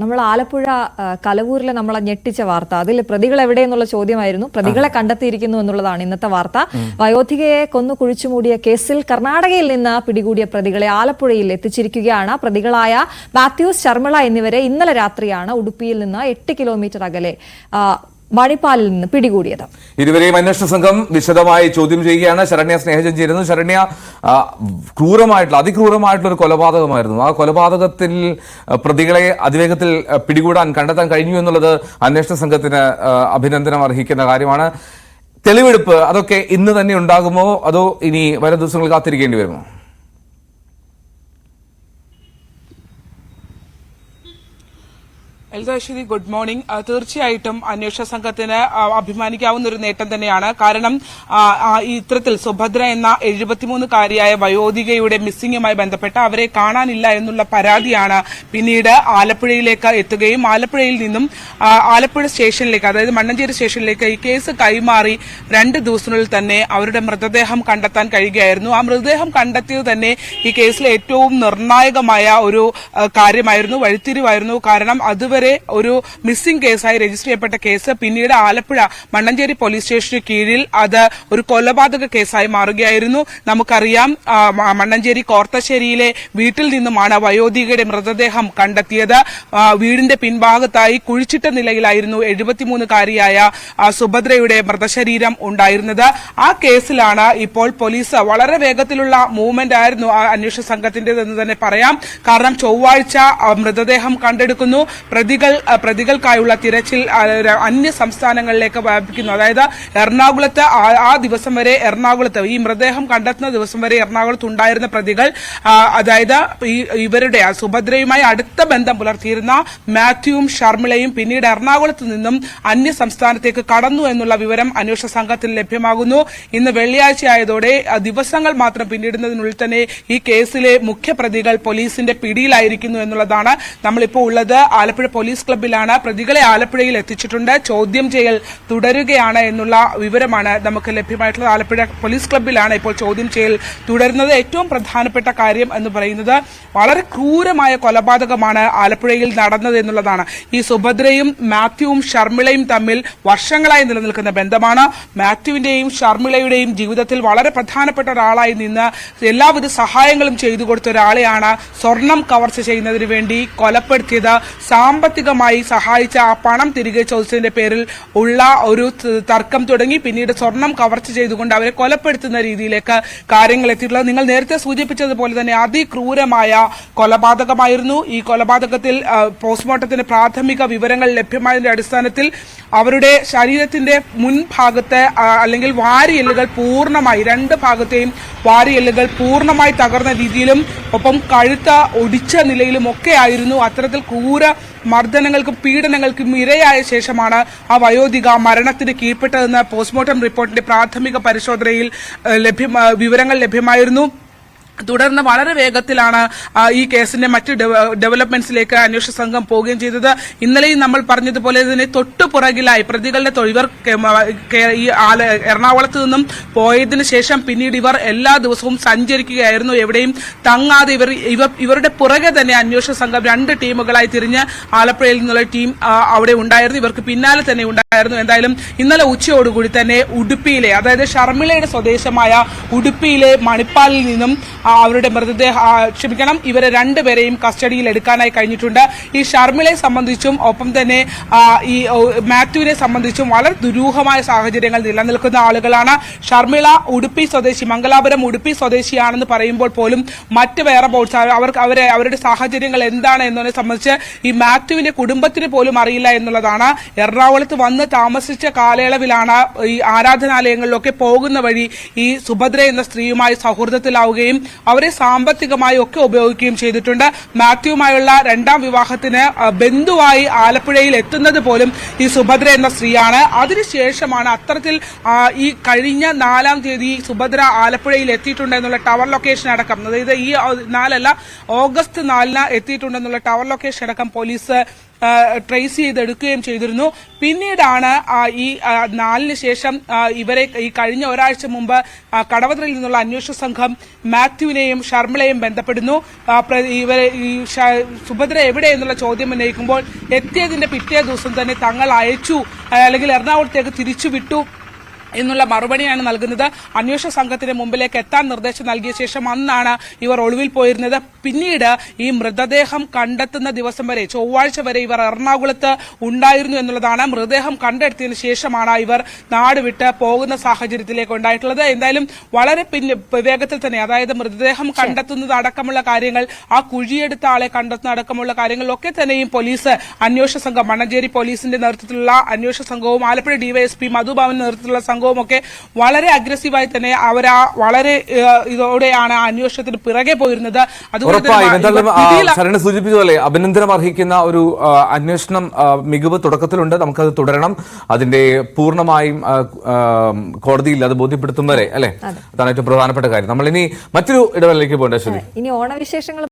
നമ്മൾ ആലപ്പുഴ കലവൂരിലെ നമ്മളെ ഞെട്ടിച്ച വാർത്ത. അതിൽ പ്രതികൾ എവിടെയെന്നുള്ള ചോദ്യമായിരുന്നു. പ്രതികളെ കണ്ടെത്തിയിരിക്കുന്നു എന്നുള്ളതാണ് ഇന്നത്തെ വാർത്ത. വയോധികയെ കൊന്നു കുഴിച്ചുമൂടിയ കേസിൽ കർണാടകയിൽ നിന്ന് പിടികൂടിയ പ്രതികളെ ആലപ്പുഴയിൽ എത്തിച്ചിരിക്കുകയാണ്. പ്രതികളായ മാത്യൂസ് ശർമിള എന്നിവരെ ഇന്നലെ രാത്രിയാണ് ഉടുപ്പിയിൽ നിന്ന് എട്ട് കിലോമീറ്റർ അകലെ മണിപ്പാലിൽ നിന്ന് പിടികൂടിയത്. ഇരുവരെയും അന്വേഷണ സംഘം വിശദമായി ചോദ്യം ചെയ്യുകയാണ്. ശരണ്യ സ്നേഹജൻ ശരണ്യ ക്രൂരമായിട്ടുള്ള അതിക്രൂരമായിട്ടുള്ള ഒരു കൊലപാതകമായിരുന്നു. ആ കൊലപാതകത്തിൽ പ്രതികളെ അതിവേഗത്തിൽ പിടികൂടാൻ കണ്ടെത്താൻ കഴിഞ്ഞു എന്നുള്ളത് അന്വേഷണ സംഘത്തിന് അഭിനന്ദനം അർഹിക്കുന്ന കാര്യമാണ്. തെളിവെടുപ്പ് അതൊക്കെ ഇന്ന് തന്നെ ഉണ്ടാകുമോ? അതോ ഇനി വരും ദിവസങ്ങൾ കാത്തിരിക്കേണ്ടി വരുമോ? എൽദാശ്വതി ഗുഡ് മോർണിംഗ്. തീർച്ചയായിട്ടും അന്വേഷണ സംഘത്തിന് അഭിമാനിക്കാവുന്ന ഒരു നേട്ടം തന്നെയാണ്. കാരണം ഇത്തരത്തിൽ സുഭദ്ര എന്ന എഴുപത്തിമൂന്നുകാരിയായ വയോധികയുടെ മിസ്സിംഗുമായി ബന്ധപ്പെട്ട് അവരെ കാണാനില്ല എന്നുള്ള പരാതിയാണ് പിന്നീട് ആലപ്പുഴയിലേക്ക് എത്തുകയും ആലപ്പുഴയിൽ നിന്നും ആലപ്പുഴ സ്റ്റേഷനിലേക്ക് അതായത് മണ്ണഞ്ചേരി സ്റ്റേഷനിലേക്ക് ഈ കേസ് കൈമാറി രണ്ട് ദിവസത്തിനുള്ളിൽ തന്നെ അവരുടെ മൃതദേഹം കണ്ടെത്താൻ കഴിയുകയായിരുന്നു. ആ മൃതദേഹം കണ്ടെത്തിയത് തന്നെ ഈ കേസിലെ ഏറ്റവും നിർണായകമായ ഒരു കാര്യമായിരുന്നു വഴിത്തിരിവായിരുന്നു. കാരണം അതുവരെ ഒരു മിസ്സിംഗ് കേസായി രജിസ്റ്റർ ചെയ്യപ്പെട്ട കേസ് പിന്നീട് ആലപ്പുഴ മണ്ണഞ്ചേരി പോലീസ് സ്റ്റേഷന് കീഴിൽ അത് ഒരു കൊലപാതക കേസായി മാറുകയായിരുന്നു. നമുക്കറിയാം മണ്ണഞ്ചേരി കോർത്തശ്ശേരിയിലെ വീട്ടിൽ നിന്നുമാണ് വയോധികയുടെ മൃതദേഹം കണ്ടെത്തിയത്. വീടിന്റെ പിൻഭാഗത്തായി കുഴിച്ചിട്ട നിലയിലായിരുന്നു എഴുപത്തിമൂന്നുകാരിയായ സുഭദ്രയുടെ മൃതശരീരം ഉണ്ടായിരുന്നത്. ആ കേസിലാണ് ഇപ്പോൾ പോലീസ് വളരെ വേഗത്തിലുള്ള മൂവ്മെന്റ് ആയിരുന്നു ആ അന്വേഷണ സംഘത്തിന്റേതെന്ന് തന്നെ പറയാം. കാരണം ചൊവ്വാഴ്ച മൃതദേഹം കണ്ടെടുക്കുന്നു. പ്രതികൾ പ്രതികൾക്കായുള്ള തിരച്ചിൽ അന്യ സംസ്ഥാനങ്ങളിലേക്ക് വ്യാപിക്കുന്നു അതായത് എറണാകുളത്ത് ആ- ദിവസം വരെ എറണാകുളത്ത് ഈ മൃതദേഹം കണ്ടെത്തുന്ന ദിവസം വരെ എറണാകുളത്ത് ഉണ്ടായിരുന്ന പ്രതികൾ അതായത് ഇവരുടെ സുഭദ്രയുമായി അടുത്ത ബന്ധം പുലർത്തിയിരുന്ന മാത്യുവും ഷർമിളയും പിന്നീട് എറണാകുളത്ത് നിന്നും അന്യ സംസ്ഥാനത്തേക്ക് കടന്നു എന്നുള്ള വിവരം അന്വേഷണ സംഘത്തിന് ലഭ്യമാകുന്നു. ഇന്ന് വെള്ളിയാഴ്ചയായതോടെ ദിവസങ്ങൾ മാത്രം പിന്നിടുന്നതിനുള്ളിൽ തന്നെ ഈ കേസിലെ മുഖ്യപ്രതികൾ പോലീസിന്റെ പിടിയിലായിരിക്കുന്നു എന്നുള്ളതാണ് നമ്മളിപ്പോൾ ഉള്ളത്. ആലപ്പുഴ പോലീസ് ക്ലബിലാണ് പ്രതികളെ ആലപ്പുഴയിൽ എത്തിച്ചിട്ടുണ്ട്. ചോദ്യം ചെയ്യൽ തുടരുകയാണ് എന്നുള്ള വിവരമാണ് നമുക്ക് ലഭ്യമായിട്ടുള്ളത്. ആലപ്പുഴ പോലീസ് ക്ലബിലാണ് ഇപ്പോൾ ചോദ്യം ചെയ്യൽ തുടരുന്നത്. ഏറ്റവും പ്രധാനപ്പെട്ട കാര്യം എന്ന് പറയുന്നത് വളരെ ക്രൂരമായ കൊലപാതകമാണ് ആലപ്പുഴയിൽ നടന്നത് എന്നുള്ളതാണ്. ഈ സുഭദ്രയും മാത്യുവും ഷർമിളയും തമ്മിൽ വർഷങ്ങളായി നിലനിൽക്കുന്ന ബന്ധമാണ്. മാത്യുവിന്റെയും ഷർമിളയുടെയും ജീവിതത്തിൽ വളരെ പ്രധാനപ്പെട്ട ഒരാളായി നിന്ന് എല്ലാവിധ സഹായങ്ങളും ചെയ്തു കൊടുത്ത ഒരാളെയാണ് സ്വർണം കവർച്ച ചെയ്യുന്നതിന് വേണ്ടി കൊലപ്പെടുത്തിയത് സാമ്പത്തികമായി സഹായിച്ച ആ പണം തിരികെ ചോദിച്ചതിന്റെ പേരിൽ ഉള്ള ഒരു തർക്കം തുടങ്ങി. പിന്നീട് സ്വർണം കവർച്ച ചെയ്തുകൊണ്ട് അവരെ കൊലപ്പെടുത്തുന്ന രീതിയിലേക്ക് കാര്യങ്ങൾ എത്തിയിട്ടുള്ളത്. നിങ്ങൾ നേരത്തെ സൂചിപ്പിച്ചതുപോലെ തന്നെ അതിക്രൂരമായ കൊലപാതകമായിരുന്നു. ഈ കൊലപാതകത്തിൽ പോസ്റ്റ്മോർട്ടത്തിന് പ്രാഥമിക വിവരങ്ങൾ ലഭ്യമായതിന്റെ അടിസ്ഥാനത്തിൽ അവരുടെ ശരീരത്തിന്റെ മുൻഭാഗത്തെ അല്ലെങ്കിൽ വാരിയെല്ലുകൾ പൂർണമായി രണ്ട് ഭാഗത്തെയും വാരിയെല്ലുകൾ പൂർണമായി തകർന്ന രീതിയിലും ഒപ്പം കഴുത്ത ഒടിച്ച നിലയിലും ഒക്കെ ആയിരുന്നു. അത്തരത്തിൽ ക്രൂര മർദ്ദനങ്ങൾക്കും പീഡനങ്ങൾക്കും ഇരയായ ശേഷമാണ് ആ വയോധിക മരണത്തിന് കീഴ്പ്പെട്ടതെന്ന് പോസ്റ്റ്മോർട്ടം റിപ്പോർട്ടിന്റെ പ്രാഥമിക പരിശോധനയിൽ വിവരങ്ങൾ ലഭ്യമായിരുന്നു. തുടർന്ന് വളരെ വേഗത്തിലാണ് ഈ കേസിന്റെ മറ്റ് ഡെവ- ഡെവലപ്മെന്റ്സിലേക്ക് അന്വേഷണ സംഘം പോവുകയും ചെയ്തത്. ഇന്നലെയും നമ്മൾ പറഞ്ഞതുപോലെ തന്നെ തൊട്ടുപുറകിലായി പ്രതികളുടെ തൊഴിവർ ഈ എറണാകുളത്ത് നിന്നും പോയതിനു ശേഷം പിന്നീട് ഇവർ എല്ലാ ദിവസവും സഞ്ചരിക്കുകയായിരുന്നു. എവിടെയും തങ്ങാതെ ഇവർ ഇവരുടെ പുറകെ തന്നെ അന്വേഷണ സംഘം രണ്ട് ടീമുകളായി തിരിഞ്ഞ് ആലപ്പുഴയിൽ നിന്നുള്ള ടീം അവിടെ ഉണ്ടായിരുന്നു. ഇവർക്ക് പിന്നാലെ തന്നെ ഉണ്ടായിരുന്നു. എന്തായാലും ഇന്നലെ ഉച്ചയോടുകൂടി തന്നെ ഉടുപ്പിയിലെ അതായത് ഷർമിളയുടെ സ്വദേശമായ ഉടുപ്പിയിലെ മണിപ്പാലിൽ നിന്നും അവരുടെ മൃതദേഹ ക്ഷമിക്കണം ഇവരെ രണ്ടുപേരെയും കസ്റ്റഡിയിൽ എടുക്കാനായി കഴിഞ്ഞിട്ടുണ്ട്. ഈ ഷർമിളെ സംബന്ധിച്ചും ഒപ്പം തന്നെ ഈ മാത്യുവിനെ സംബന്ധിച്ചും വളരെ ദുരൂഹമായ സാഹചര്യങ്ങൾ നിലനിൽക്കുന്ന ആളുകളാണ്. ഷർമിള ഉടുപ്പി സ്വദേശി മംഗലാപുരം ഉടുപ്പി സ്വദേശിയാണെന്ന് പറയുമ്പോൾ പോലും മറ്റ് വേറെ ബോട്ട്സ് അവർക്ക് അവരെ അവരുടെ സാഹചര്യങ്ങൾ എന്താണ് എന്നതിനെ സംബന്ധിച്ച് ഈ മാത്യുവിന്റെ കുടുംബത്തിന് പോലും അറിയില്ല എന്നുള്ളതാണ്. എറണാകുളത്ത് വന്ന് താമസിച്ച കാലയളവിലാണ് ഈ ആരാധനാലയങ്ങളിലൊക്കെ പോകുന്ന വഴി ഈ സുഭദ്ര എന്ന സ്ത്രീയുമായി സൗഹൃദത്തിലാവുകയും അവരെ സാമ്പത്തികമായി ഒക്കെ ഉപയോഗിക്കുകയും ചെയ്തിട്ടുണ്ട്. മാത്യുവുമായുള്ള രണ്ടാം വിവാഹത്തിന് ബന്ധുവായി ആലപ്പുഴയിൽ എത്തുന്നത് പോലും ഈ സുഭദ്ര എന്ന സ്ത്രീയാണ്. അതിനുശേഷമാണ് അത്തരത്തിൽ ഈ കഴിഞ്ഞ നാലാം തീയതി സുഭദ്ര ആലപ്പുഴയിൽ എത്തിയിട്ടുണ്ട് എന്നുള്ള ടവർ ലൊക്കേഷൻ അടക്കം. അതായത് ഈ നാലല്ല ഓഗസ്റ്റ് നാലിന് എത്തിയിട്ടുണ്ടെന്നുള്ള ടവർ ലൊക്കേഷൻ അടക്കം പോലീസ് ട്രേസ് ചെയ്തെടുക്കുകയും ചെയ്തിരുന്നു. പിന്നീടാണ് ഈ നാലിന് ശേഷം ഇവരെ ഈ കഴിഞ്ഞ ഒരാഴ്ച മുമ്പ് കടവത്രയിൽ നിന്നുള്ള അന്വേഷണ സംഘം മാത്യുവിനെയും ഷർമിളയും ബന്ധപ്പെടുന്നു. ഇവരെ ഈ സുഭദ്ര എവിടെ എന്നുള്ള ചോദ്യം ഉന്നയിക്കുമ്പോൾ എത്തിയതിന്റെ പിറ്റേ ദിവസം തന്നെ തങ്ങൾ അയച്ചു. അല്ലെങ്കിൽ എറണാകുളത്തേക്ക് തിരിച്ചു വിട്ടു എന്നുള്ള മറുപടിയാണ് നൽകുന്നത്. അന്വേഷണ സംഘത്തിന് മുമ്പിലേക്ക് എത്താൻ നിർദ്ദേശം നൽകിയ ശേഷം അന്നാണ് ഇവർ ഒളിവിൽ പോയിരുന്നത്. പിന്നീട് ഈ മൃതദേഹം കണ്ടെത്തുന്ന ദിവസം വരെ ചൊവ്വാഴ്ച വരെ ഇവർ എറണാകുളത്ത് ഉണ്ടായിരുന്നു എന്നുള്ളതാണ്. മൃതദേഹം കണ്ടെടുത്തതിന് ശേഷമാണ് ഇവർ നാട് വിട്ട് പോകുന്ന സാഹചര്യത്തിലേക്ക് ഉണ്ടായിട്ടുള്ളത്. എന്തായാലും വളരെ പിന്നെ വേഗത്തിൽ തന്നെ അതായത് മൃതദേഹം കണ്ടെത്തുന്നത് അടക്കമുള്ള കാര്യങ്ങൾ ആ കുഴിയെടുത്ത ആളെ കണ്ടെത്തുന്ന അടക്കമുള്ള കാര്യങ്ങളിലൊക്കെ തന്നെയും പോലീസ് അന്വേഷണ സംഘം മണ്ണഞ്ചേരി പോലീസിന്റെ നേതൃത്വത്തിലുള്ള അന്വേഷണ സംഘവും ആലപ്പുഴ ഡിവൈഎസ്പി മധുബാബിന്റെ നേതൃത്വത്തിലുള്ള സംഘവും ഒക്കെ വളരെ അഗ്രസീവായി തന്നെ അവരാ വളരെ ഇതോടെയാണ് അന്വേഷണത്തിന് പിറകെ പോയിരുന്നത്. അതുകൊണ്ട് സൂചിപ്പിച്ചതുപോലെ അഭിനന്ദനം അർഹിക്കുന്ന ഒരു അന്വേഷണം മികവ് തുടക്കത്തിലുണ്ട്. നമുക്കത് തുടരണം. അതിന്റെ പൂർണമായും കോടതിയിൽ അത് ബോധ്യപ്പെടുത്തും വരെ അല്ലെ? അതാണ് ഏറ്റവും പ്രധാനപ്പെട്ട കാര്യം. നമ്മൾ ഇനി മറ്റൊരു ഇടവേളയിലേക്ക് പോകേണ്ട ശരി ഇനി ഓണവിശേഷങ്ങൾ